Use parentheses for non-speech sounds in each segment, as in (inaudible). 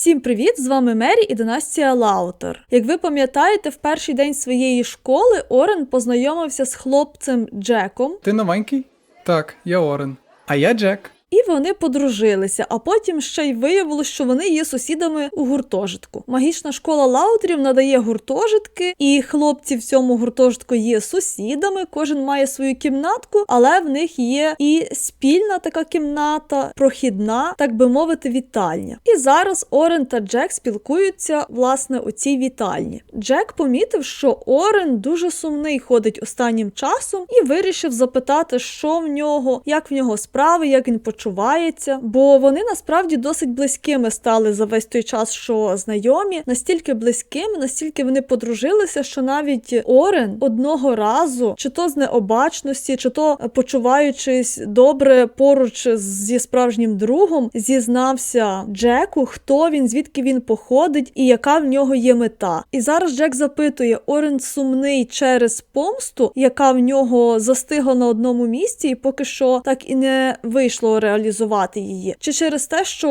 Всім привіт! З вами Мері і династія Лаутер. Як ви пам'ятаєте, в перший день своєї школи Орен познайомився з хлопцем Джеком, Ти новенький? Так, я Орен. А я Джек. І вони подружилися. А потім ще й виявилось, що вони є сусідами у гуртожитку. Магічна школа Лаутерів надає гуртожитки, і хлопці в цьому гуртожитку є сусідами. Кожен має свою кімнатку, але в них є і спільна така кімната, прохідна, так би мовити, вітальня. І зараз Орен та Джек спілкуються власне у цій вітальні. Джек помітив, що Орен дуже сумний ходить останнім часом і вирішив запитати, що в нього, як в нього справи, як він почувається, бо вони насправді досить близькими стали за весь той час, що знайомі, настільки близькими, настільки вони подружилися, що навіть Орен одного разу, чи то з необачності, чи то почуваючись добре поруч зі справжнім другом, зізнався Джеку, хто він, звідки він походить і яка в нього є мета. І зараз Джек запитує: Орен сумний через помсту, яка в нього застигла на одному місці, і поки що так і не вийшло реалізувати її. Чи через те, що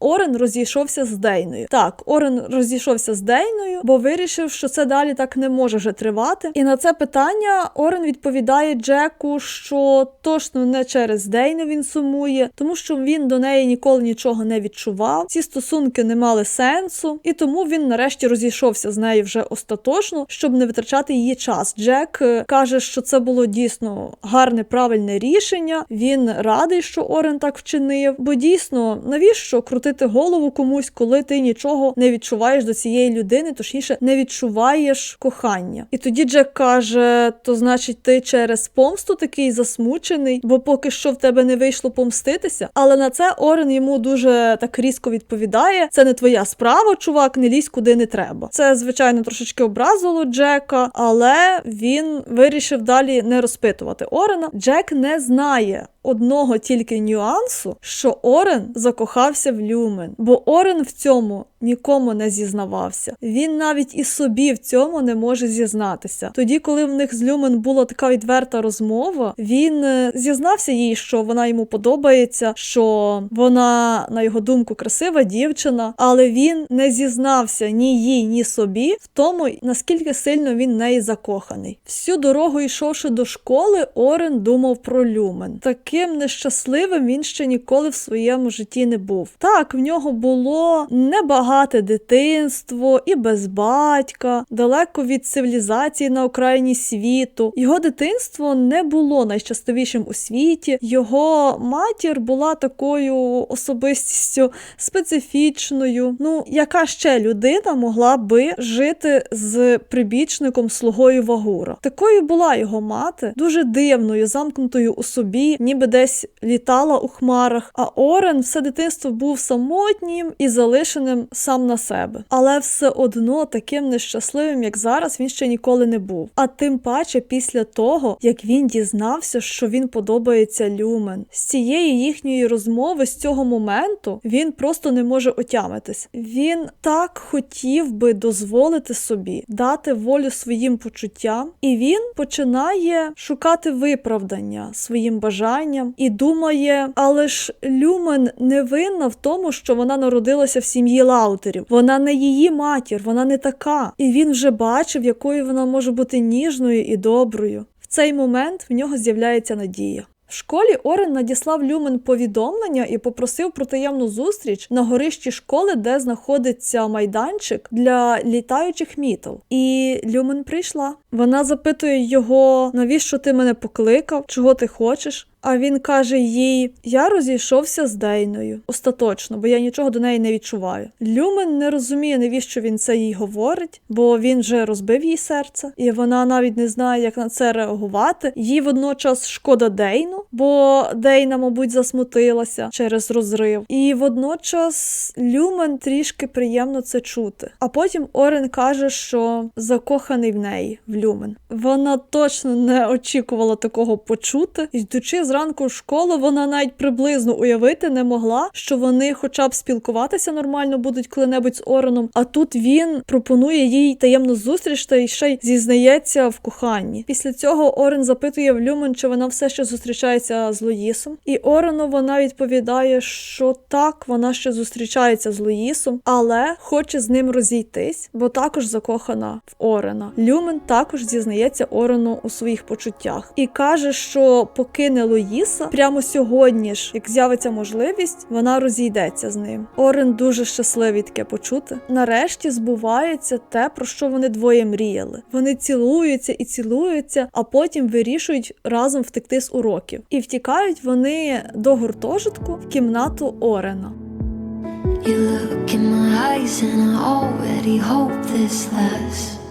Орен розійшовся з Дейною? Так, Орен розійшовся з Дейною, бо вирішив, що це далі так не може вже тривати. І на це питання Орен відповідає Джеку, що точно не через Дейну він сумує, тому що він до неї ніколи нічого не відчував. Ці стосунки не мали сенсу, і тому він нарешті розійшовся з нею вже остаточно, щоб не витрачати її час. Джек е, каже, що це було дійсно гарне правильне рішення. Він радий, що Орен так вчинив, бо дійсно навіщо крутити голову комусь, коли ти нічого не відчуваєш до цієї людини, точніше не відчуваєш кохання. І тоді Джек каже: то значить, ти через помсту такий засмучений, бо поки що в тебе не вийшло помститися. Але на це Орен йому дуже так різко відповідає: це не твоя справа, чувак, не лізь куди не треба. Це звичайно трошечки образило Джека, але він вирішив далі не розпитувати Орена. Джек не знає. Одного тільки нюансу, що Орен закохався в Люмен, бо Орен в цьому нікому не зізнавався. Він навіть і собі в цьому не може зізнатися. Тоді, коли в них з Люмен була така відверта розмова, він е, зізнався їй, що вона йому подобається, що вона, на його думку, красива дівчина, але він не зізнався ні їй, ні собі в тому, наскільки сильно він неї закоханий. Всю дорогу йшовши до школи, Орен думав про Люмен. Таким нещасливим він ще ніколи в своєму житті не був. Так, в нього було небагате дитинство і без батька, далеко від цивілізації на окраїні світу. Його дитинство не було найщасливішим у світі. Його матір була такою особистістю специфічною. Ну, яка ще людина могла би жити з прибічником слугою Вагура? Такою була його мати, дуже дивною, замкнутою у собі, ніби десь літала у хмарах. А Орен все дитинство був самотнім і залишеним сам на себе. Але все одно таким нещасливим, як зараз, він ще ніколи не був. А тим паче після того, як він дізнався, що він подобається Люмен. З цієї їхньої розмови, з цього моменту, він просто не може отямитись. Він так хотів би дозволити собі дати волю своїм почуттям, і він починає шукати виправдання своїм бажанням і думає, але ж Люмен не винна в тому, що вона народилася в сім'ї Лаутерів. Вона не її матір, вона не така. І він вже бачив, якою вона може бути ніжною і доброю. В цей момент в нього з'являється надія. В школі Орен надіслав Люмен повідомлення і попросив про таємну зустріч на горищі школи, де знаходиться майданчик для літаючих мітл. І Люмен прийшла. Вона запитує його, навіщо ти мене покликав, чого ти хочеш. А він каже їй: Я розійшовся з Дейною остаточно, бо я нічого до неї не відчуваю. Люмен не розуміє, навіщо він це їй говорить, бо він вже розбив їй серце, і вона навіть не знає, як на це реагувати. Їй водночас шкода Дейну, бо Дейна, мабуть, засмутилася через розрив. І водночас Люмен трішки приємно це чути. А потім Орен каже, що закоханий в неї, в Люмен. Вона точно не очікувала такого почути, йдучи за зранку в школу, вона навіть приблизно уявити не могла, що вони хоча б спілкуватися нормально будуть коли-небудь з Ореном. А тут він пропонує їй таємну зустріч та й ще й зізнається в коханні. Після цього Орен запитує в Люмен, чи вона все ще зустрічається з Луїсом. І Орену вона відповідає, що так, вона ще зустрічається з Луїсом, але хоче з ним розійтись, бо також закохана в Орена. Люмен також зізнається Орену у своїх почуттях і каже, що покине Луїса прямо сьогодні ж, як з'явиться можливість, вона розійдеться з ним. Орен дуже щасливий таке почути. Нарешті збувається те, про що вони двоє мріяли. Вони цілуються і цілуються, а потім вирішують разом втекти з уроків. І втікають вони до гуртожитку в кімнату Орена. You look in my eyes, and I already hope this lasts.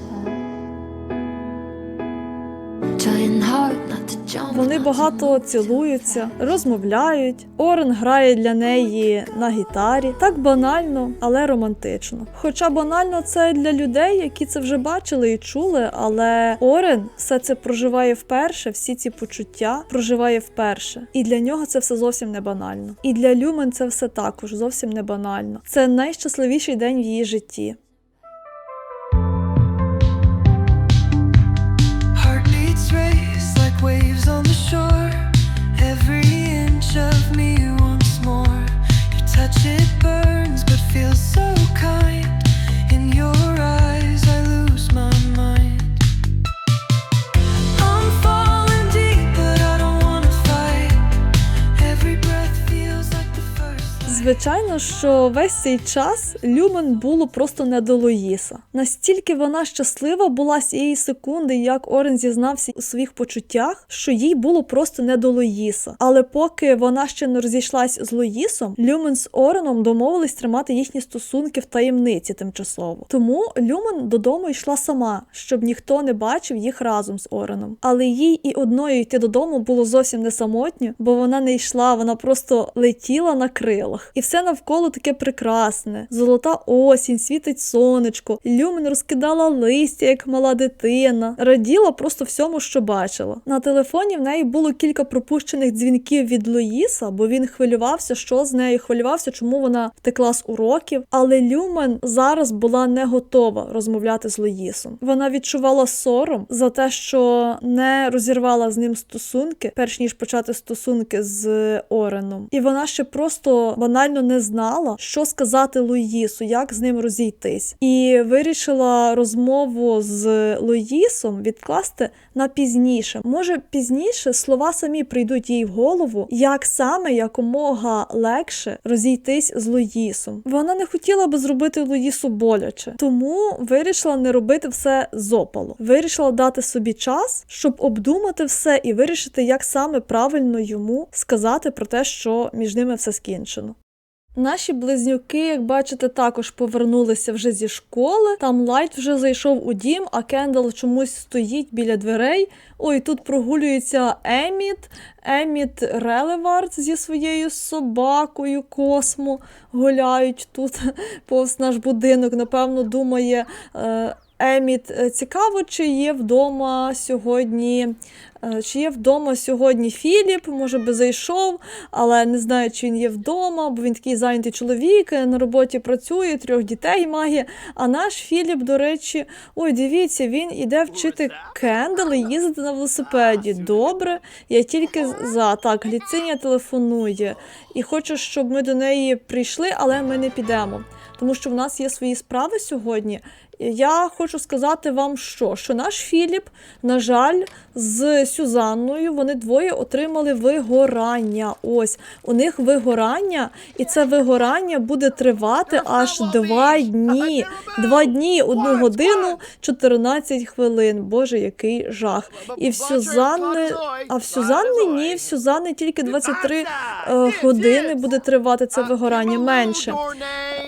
Вони багато цілуються, розмовляють. Орен грає для неї на гітарі. Так банально, але романтично. Хоча банально це для людей, які це вже бачили і чули, але Орен все це проживає вперше, всі ці почуття проживає вперше. І для нього це все зовсім не банально. І для Люмен це все також зовсім не банально. Це найщасливіший день в її житті. Звичайно, що весь цей час Люмен було просто не до Луїса. Настільки вона щаслива була з цієї секунди, як Орен зізнався у своїх почуттях, що їй було просто не до Луїса. Але поки вона ще не розійшлась з Луїсом, Люмен з Ореном домовились тримати їхні стосунки в таємниці тимчасово. Тому Люмен додому йшла сама, щоб ніхто не бачив їх разом з Ореном. Але їй і одною йти додому було зовсім не самотньо, бо вона не йшла, вона просто летіла на крилах. І все навколо таке прекрасне. Золота осінь, світить сонечко. Люмен розкидала листя, як мала дитина, раділа просто всьому, що бачила. На телефоні в неї було кілька пропущених дзвінків від Луїса, бо він хвилювався, що з нею хвилювався, чому вона втекла з уроків. Але Люмен зараз була не готова розмовляти з Луїсом. Вона відчувала сором за те, що не розірвала з ним стосунки, перш ніж почати стосунки з Ореном. І вона ще просто банально не знала, що сказати Луїсу, як з ним розійтись. І вирішила розмову з Луїсом відкласти на пізніше. Може, пізніше слова самі прийдуть їй в голову, як саме якомога легше розійтись з Луїсом. Вона не хотіла би зробити Луїсу боляче, тому вирішила не робити все з опалу. Вирішила дати собі час, щоб обдумати все і вирішити, як саме правильно йому сказати про те, що між ними все скінчено. Наші близнюки, як бачите, також повернулися вже зі школи. Там Лайт вже зайшов у дім, а Кендал чомусь стоїть біля дверей. Ой, тут прогулюється Еміт, Еміт Релевард зі своєю собакою Космо гуляють тут (laughs) повз наш будинок. Напевно, думає. Е, Еміт, е, цікаво, чи є вдома сьогодні, е, чи є вдома сьогодні Філіп, може би зайшов, але не знаю, чи він є вдома, бо він такий зайнятий чоловік, на роботі працює, трьох дітей має. А наш Філіп, до речі, ой, дивіться, він іде вчити Кендал і їздити на велосипеді. Добре, я тільки за. Так, Гліциня телефонує і хоче, щоб ми до неї прийшли, але ми не підемо. Тому що в нас є свої справи сьогодні. Я хочу сказати вам, що, що наш Філіп, на жаль, з Сюзанною вони двоє отримали вигорання. Ось у них вигорання, і це вигорання буде тривати аж два дні. Два дні, одну годину, 14 хвилин. Боже, який жах. І в Сюзанни, а в Сюзанни ні, в Сюзанни тільки 23 е, години буде тривати це вигорання менше.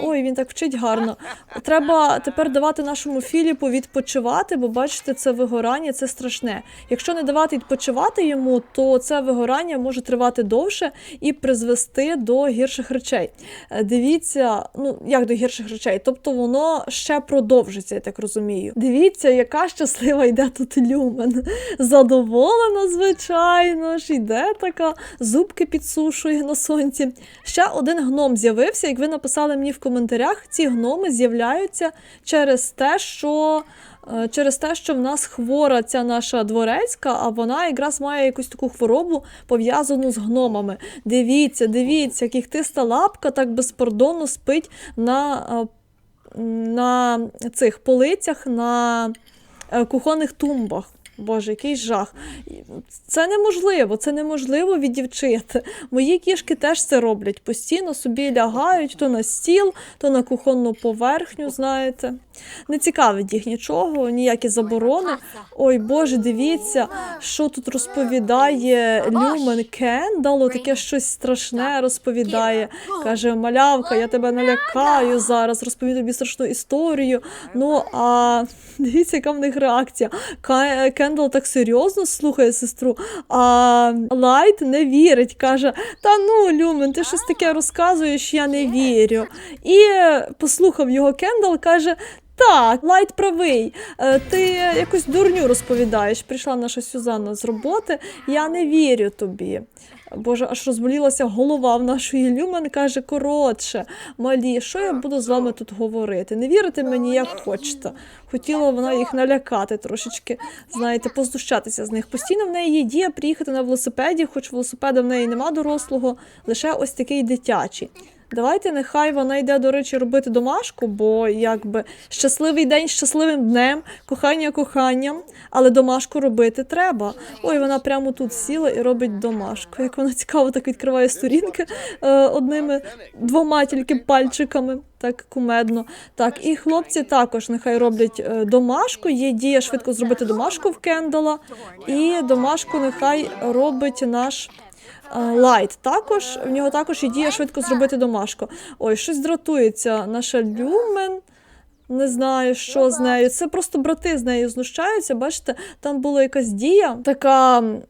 Ой, він так вчить гарно. Треба тепер давати нашому Філіпу відпочивати, бо бачите, це вигорання, це страшне. Якщо не давати відпочивати йому, то це вигорання може тривати довше і призвести до гірших речей. Е, Дивіться, ну як до гірших речей, тобто воно ще продовжиться, я так розумію. Дивіться, яка щаслива йде тут люмен. Задоволена, звичайно ж, йде така, зубки підсушує на сонці. Ще один гном з'явився. Як ви написали мені в коментарях, ці гноми з'являються через те, що. е, Через те, що в нас хвора ця наша дворецька, а вона якраз має якусь таку хворобу пов'язану з гномами. Дивіться, дивіться, як тиста лапка так безпардонно спить на, е, на цих полицях, на е, кухонних тумбах. Боже, який жах. Це неможливо, це неможливо від віддівчити. Мої кішки теж це роблять. Постійно собі лягають то на стіл, то на кухонну поверхню, знаєте. Не цікавить їх нічого, ніякі заборони. Ой, Боже, дивіться, що тут розповідає Люмен Кендало, таке щось страшне розповідає. Каже, малявка, я тебе налякаю зараз, розповім тобі страшну історію. Ну, а (laughs) дивіться, яка в них реакція. Кендал так серйозно слухає сестру, а Лайт не вірить, каже: Та ну, Люмен, ти щось таке розказуєш, я не вірю. І послухав його Кендал, каже. Так, Лайт правий. Е, Ти якусь дурню розповідаєш. Прийшла наша Сюзанна з роботи. Я не вірю тобі. Боже, аж розболілася голова в нашої Люмен, каже, коротше, малі, що я буду з вами тут говорити? Не вірите мені, як хочете. Хотіла вона їх налякати трошечки, знаєте, поздущатися з них. Постійно в неї є дія приїхати на велосипеді, хоч велосипеда в неї нема дорослого, лише ось такий дитячий. Давайте нехай вона йде, до речі, робити домашку, бо якби щасливий день щасливим днем, кохання коханням, але домашку робити треба. Ой, вона прямо тут сіла і робить домашку. Як вона цікаво так відкриває сторінки е, одними двома тільки пальчиками. Так кумедно. Так, і хлопці також нехай роблять е, домашку. Є дія швидко зробити домашку в Кендала. І домашку нехай робить наш Лайт. Також в нього також є дія швидко зробити домашку. Ой, щось дратується. Наша Люмен. Не знаю, що з нею. Це просто брати з нею знущаються. Бачите, там була якась дія, така м,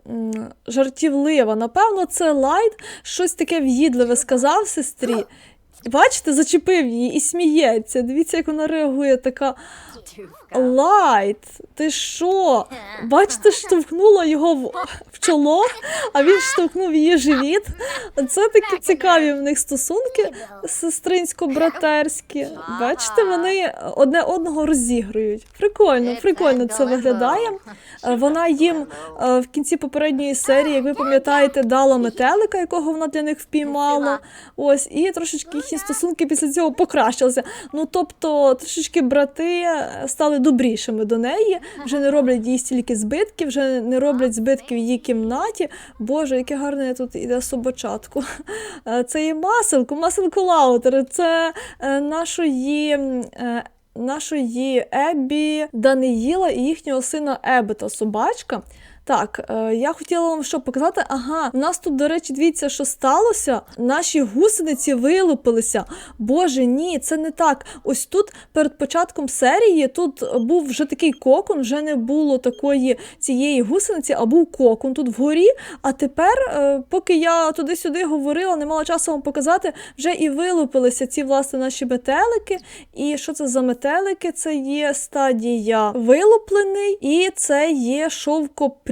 жартівлива. Напевно, це Лайт щось таке в'їдливе сказав сестрі. Бачите, зачепив її і сміється. Дивіться, як вона реагує, така Лайт, ти що? Бачите, штовхнула його в, в чоло, а він штовхнув її живіт. Це такі цікаві в них стосунки сестринсько-братерські. Бачите, вони одне одного розігрують. Прикольно, прикольно це виглядає. Е, Вона їм е, в кінці попередньої серії, як ви пам'ятаєте, дала метелика, якого вона для них впіймала. Ось, і трошечки їхні стосунки після цього покращилися. Ну тобто, трошечки брати е, стали добрішими до неї, вже не роблять їй стільки збитків, вже не роблять збитків в її кімнаті. Боже, яке гарне тут іде собачатку. Е, Це є маселко, маселко Лаутер, це е, нашої. е, Нашої Ебі Даниїла і їхнього сина Ебета собачка. Так, е, я хотіла вам що показати. Ага, у нас тут, до речі, дивіться, що сталося. Наші гусениці вилупилися. Боже, ні, це не так. Ось тут перед початком серії тут був вже такий кокон, вже не було такої цієї гусениці, а був кокон тут вгорі. А тепер, е, поки я туди-сюди говорила, не мала часу вам показати, вже і вилупилися ці власне наші метелики. І що це за метелики? Це є стадія вилуплений, і це є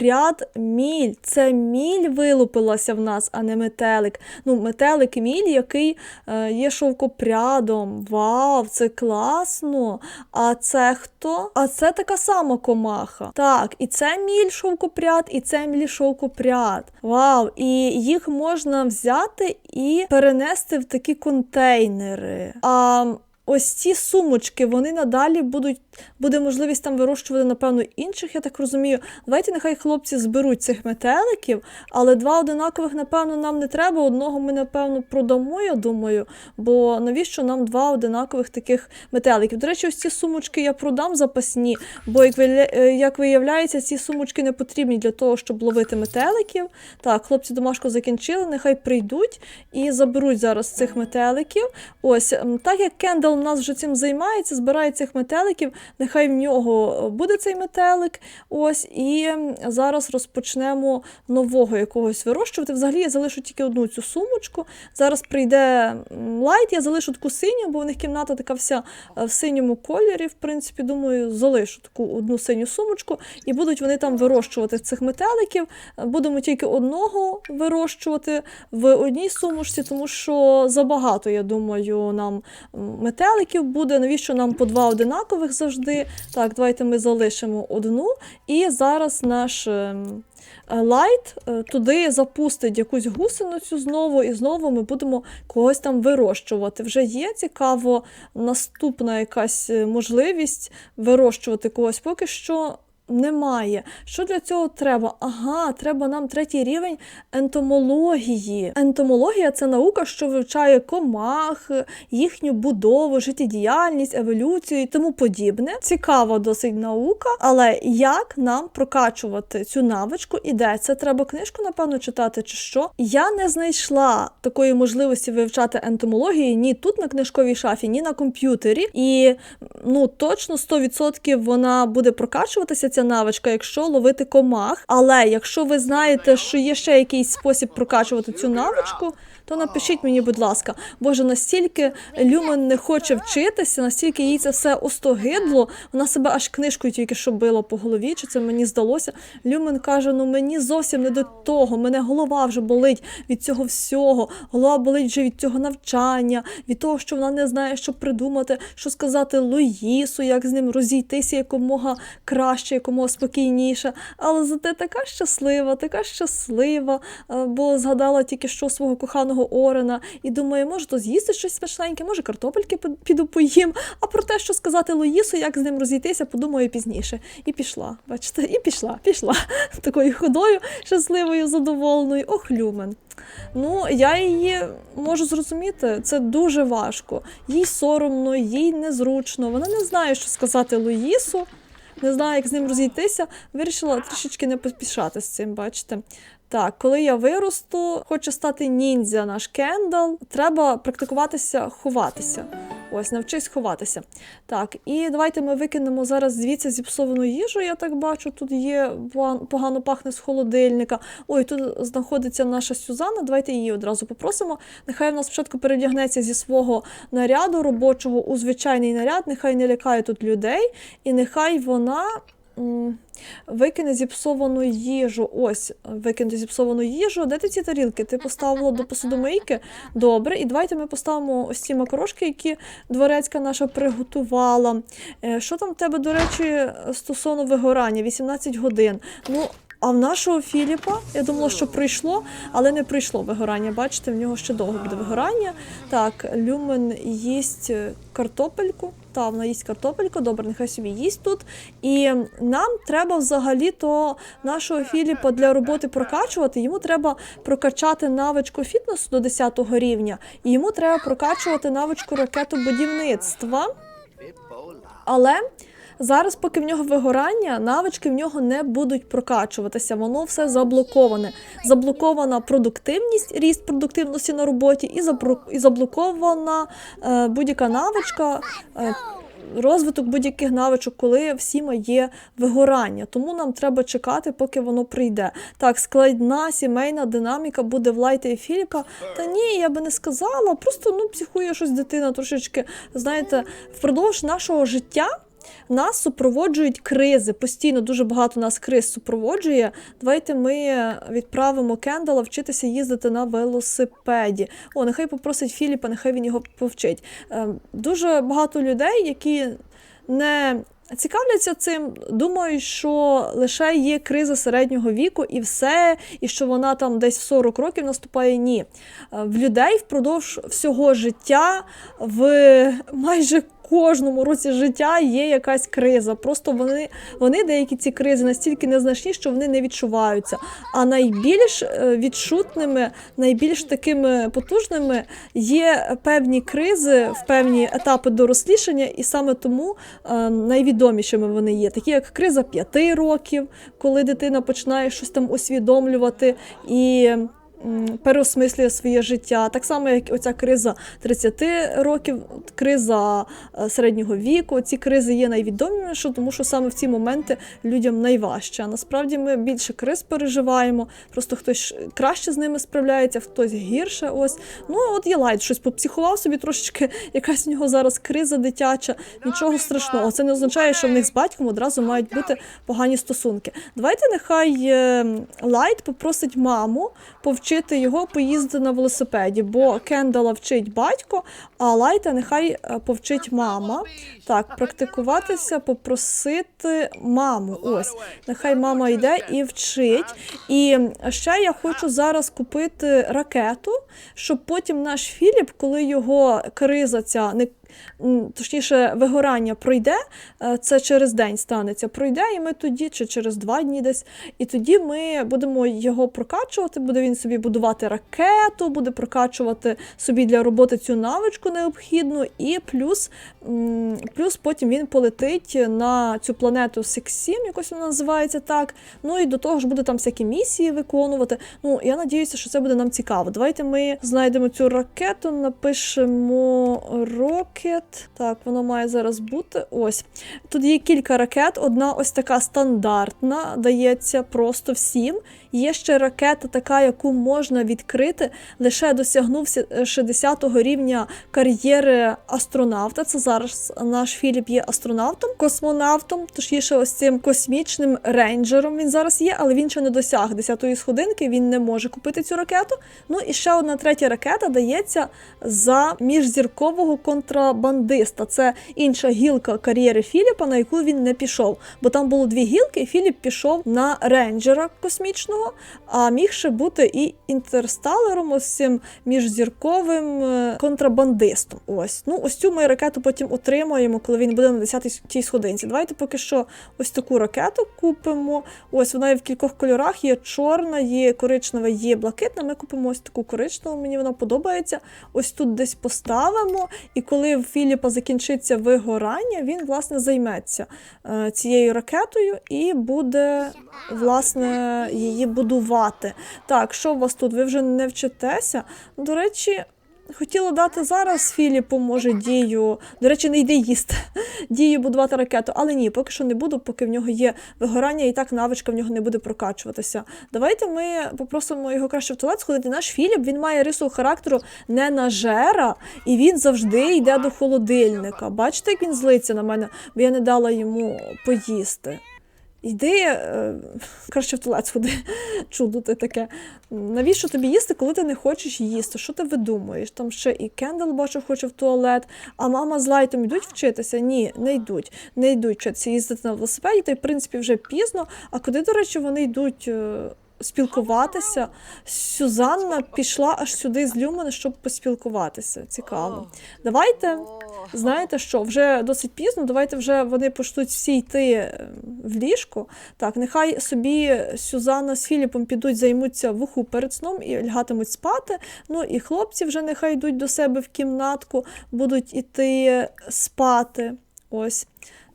шовкопряд міль. Це міль вилупилася в нас, а не метелик. Ну, метелик міль, який е, є шовкопрядом. Вау, це класно. А це хто? А це така сама комаха. Так, і це міль шовкопряд, і це міль шовкопряд. Вау, і їх можна взяти і перенести в такі контейнери. А Ось ці сумочки вони надалі будуть буде можливість там вирощувати, напевно, інших, я так розумію. Давайте нехай хлопці зберуть цих метеликів, але два одинакових, напевно, нам не треба. Одного ми, напевно, продамо, я думаю. Бо навіщо нам два одинакових таких метеликів? До речі, ось ці сумочки я продам запасні, бо як, е, виявляється, ці сумочки не потрібні для того, щоб ловити метеликів. Так, хлопці домашку закінчили, нехай прийдуть і заберуть зараз цих метеликів. Ось, так як Кендал у нас вже цим займається, збирає цих метеликів, нехай в нього буде цей метелик. Ось, і зараз розпочнемо нового якогось вирощувати. Взагалі я залишу тільки одну цю сумочку. Зараз прийде лайт, я залишу таку синю, бо в них кімната така вся е, в синьому кольорі. В принципі, думаю, залишу таку одну синю сумочку, і будуть вони там вирощувати цих метеликів. Е, Будемо тільки одного вирощувати в одній сумочці, тому що забагато, я думаю, нам метеликів буде. Навіщо нам по два одинакових завжди? Так, давайте ми залишимо одну. І зараз наш. ем, е, Лайт е, туди запустить якусь гусеницю знову, і знову ми будемо когось там вирощувати. Вже є цікаво наступна якась е, можливість вирощувати когось. Поки що немає. Що для цього треба? Ага, треба нам третій рівень ентомології. Ентомологія це наука, що вивчає комах, їхню будову, життєдіяльність, еволюцію і тому подібне. Цікава досить наука, але як нам прокачувати цю навичку і де? Це треба книжку, напевно, читати чи що? Я не знайшла такої можливості вивчати ентомологію ні тут на книжковій шафі, ні на комп'ютері. І ну точно 100% вона буде прокачуватися, ця навичка, якщо ловити комах. Але якщо ви знаєте, що є ще якийсь спосіб прокачувати цю навичку, то напишіть мені, будь ласка, боже, настільки Люмен не хоче вчитися, настільки їй це все остогидло. Вона себе аж книжкою тільки що била по голові, чи це мені здалося. Люмен каже: ну мені зовсім не до того. Мене голова вже болить від цього всього. Голова болить вже від цього навчання, від того, що вона не знає, що придумати, що сказати Луїсу, як з ним розійтися якомога краще, якомога спокійніше. Але зате така щаслива, така щаслива, е, бо згадала тільки що свого коханого Орена і думає, може, то з'їсти щось смачненьке, може, картопельки піду поїм. А про те, що сказати Луїсу, як з ним розійтися, подумаю пізніше. І пішла. Бачите, і пішла, пішла (laughs) такою ходою, щасливою, задоволеною. Ох, люмен. Ну, я її можу зрозуміти, це дуже важко. Їй соромно, їй незручно. Вона не знає, що сказати Луїсу, не знаю, як з ним розійтися. Вирішила трішечки не поспішати з цим, бачите. Так, коли я виросту, хочу стати ніндзя наш Кендал, треба практикуватися ховатися. Ось, навчись ховатися. Так, і давайте ми викинемо зараз звідси зіпсовану їжу. Я так бачу, тут є погано пахне з холодильника. Ой, тут знаходиться наша Сюзанна. Давайте її одразу попросимо. Нехай вона спочатку передягнеться зі свого наряду робочого у звичайний наряд, нехай не лякає тут людей, і нехай вона. Викине зіпсовану їжу. Ось, викине зіпсовану їжу. Де ти ці тарілки? Ти поставила до посудомийки? Добре, і давайте ми поставимо ось ці макарошки, які дворецька наша приготувала. Е, Що там в тебе, до речі, стосовно вигорання? 18 годин. Ну, а в нашого Філіпа, я думала, що прийшло, але не прийшло вигорання. Бачите, в нього ще довго буде вигорання. Так, Люмен їсть е, картопельку. Та, вона їсть картопельку, добре, нехай собі їсть тут. І нам треба взагалі-то нашого Філіпа для роботи прокачувати. Йому треба прокачати навичку фітнесу до 10 рівня, і йому треба прокачувати навичку ракетобудівництва. Але зараз, поки в нього вигорання, навички в нього не будуть прокачуватися. Воно все заблоковане. Заблокована продуктивність, ріст продуктивності на роботі, і, і заблокована е, будь-яка навичка. Е, Розвиток будь-яких навичок, коли всіма є вигорання. Тому нам треба чекати, поки воно прийде. Так, складна сімейна динаміка буде в Лайта і Філіпа. Та ні, я би не сказала. Просто ну, психує щось дитина трошечки. Знаєте, впродовж нашого життя. Нас супроводжують кризи. Постійно дуже багато нас криз супроводжує. Давайте ми відправимо Кендала вчитися їздити на велосипеді. О, нехай попросить Філіпа, нехай він його повчить. Е, Дуже багато людей, які не цікавляться цим, думають, що лише є криза середнього віку і все, і що вона там десь в 40 років наступає. Ні. Е, В людей впродовж всього життя в майже кожному році життя є якась криза. Просто вони, вони деякі ці кризи настільки незначні, що вони не відчуваються. А найбільш е, відчутними, найбільш такими потужними є певні кризи в певні етапи дорослішання, і саме тому е, найвідомішими вони є. Такі як криза п'яти років, коли дитина починає щось там усвідомлювати і. Переосмислює своє життя, так само, як оця криза 30 років, криза е, середнього віку. Ці кризи є найвідоміші, тому що саме в ці моменти людям найважче. А насправді ми більше криз переживаємо, просто хтось краще з ними справляється, хтось гірше. Ось ну от є лайт, щось попсихував собі трошечки. (laughs) Якась в нього зараз криза дитяча. Нічого страшного. Це не означає, що в них з батьком одразу мають бути погані стосунки. Давайте нехай е, лайт попросить маму повчити його поїздити на велосипеді, бо Кендала вчить батько, а лайта нехай е, повчить мама. Так, практикуватися, попросити маму. Ось, нехай мама йде і вчить. І ще я хочу зараз купити ракету, щоб потім наш Філіп, коли його криза ця не точніше вигорання пройде, е, це через день станеться. Пройде, і ми тоді, чи через два дні десь, і тоді ми будемо його прокачувати. Буде він собі будувати ракету, буде прокачувати собі для роботи цю навичку необхідну, і плюс, плюс потім він полетить на цю планету Сексім, якось вона називається так. Ну і до того ж буде там всякі місії виконувати. Ну я надіюся, що це буде нам цікаво. Давайте ми знайдемо цю ракету, напишемо рокет. Так, воно має зараз бути. Ось. Тут є кілька ракет. Одна ось така стандартна, дається просто всім. Є ще ракета, така, яку можна відкрити, лише досягнувся 60-го рівня кар'єри астронавта. Це зараз наш Філіп є астронавтом, космонавтом, точніше, ось цим космічним рейнджером. Він зараз є, але він ще не досяг 10-ї сходинки. Він не може купити цю ракету. Ну і ще одна третя ракета дається за міжзіркового контрабандиста. Це інша гілка кар'єри Філіпа, на яку він не пішов. Бо там було дві гілки, і Філіп пішов на рейнджера космічного, а міг ще бути і інтерсталером, ось цим міжзірковим е, контрабандистом. Ось. Ну, ось цю ми ракету потім отримаємо, коли він буде на 10-й сходинці. Давайте поки що ось таку ракету купимо. Ось вона є в кількох кольорах: є чорна, є коричнева, є блакитна. Ми купимо ось таку коричневу, мені вона подобається. Ось тут десь поставимо. І коли в Філіпа закінчиться вигорання, він власне займеться е, цією ракетою і буде власне її будувати. Так, що у вас тут? Ви вже не вчитеся? До речі. Хотіла дати зараз Філіпу, може, дію. До речі, не йди їсти (laughs) дію будувати ракету, але ні, поки що не буду, поки в нього є вигорання, і так навичка в нього не буде прокачуватися. Давайте ми попросимо його краще в туалет сходити. Наш Філіп він має рису характеру не нажера, і він завжди йде до холодильника. Бачите, як він злиться на мене, бо я не дала йому поїсти. Йди е, краще в туалет сходи. (laughs) Чудо ти таке. Навіщо тобі їсти, коли ти не хочеш їсти? Що ти видумуєш? Там ще і Кендал бачу, хоче в туалет, а мама з лайтом йдуть вчитися? Ні, не йдуть. Не йдуть вчитися їздити на велосипеді, та й в принципі вже пізно. А куди, до речі, вони йдуть? е, Спілкуватися. Сюзанна пішла аж сюди з Люмена, щоб поспілкуватися. Цікаво. Давайте, знаєте що, вже досить пізно. Давайте вже вони почнуть всі йти е, в ліжко. Так, нехай собі Сюзанна з Філіпом підуть, займуться в уху перед сном і лягатимуть спати. Ну і хлопці вже нехай йдуть до себе в кімнатку, будуть іти спати. Ось.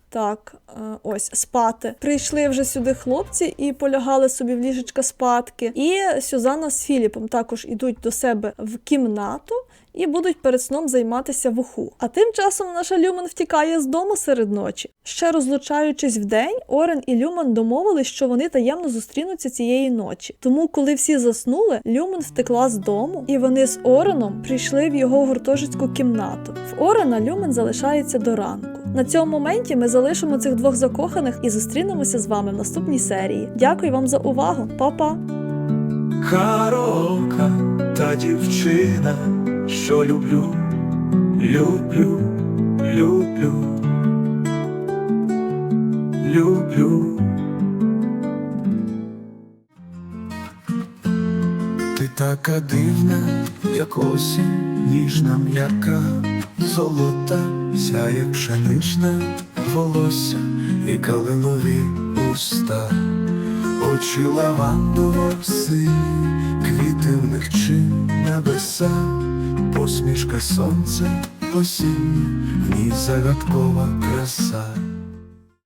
Так, е, ось спати. Прийшли вже сюди хлопці і полягали собі в ліжечка спадки. І Сюзанна з Філіпом також ідуть до себе в кімнату і будуть перед сном займатися в уху. А тим часом наша Люмен втікає з дому серед ночі. Ще розлучаючись вдень, Орен і Люмен домовились, що вони таємно зустрінуться цієї ночі. Тому, коли всі заснули, Люмен втекла з дому, і вони з Ореном прийшли в його гуртожитську кімнату. В Орена Люмен залишається до ранку. На цьому моменті ми залишимо цих двох закоханих і зустрінемося з вами в наступній серії. Дякую вам за увагу, Па-па! Каролка, та дівчина, що люблю, люблю, люблю, люблю. Ти така дивна, як осінь, ніжна м'яка, золота, сяє пшеничне волосся і калинові уста, очі лавандово сині, квіти в них чи небеса, посмішка сонця осіння, в ній загадкова краса.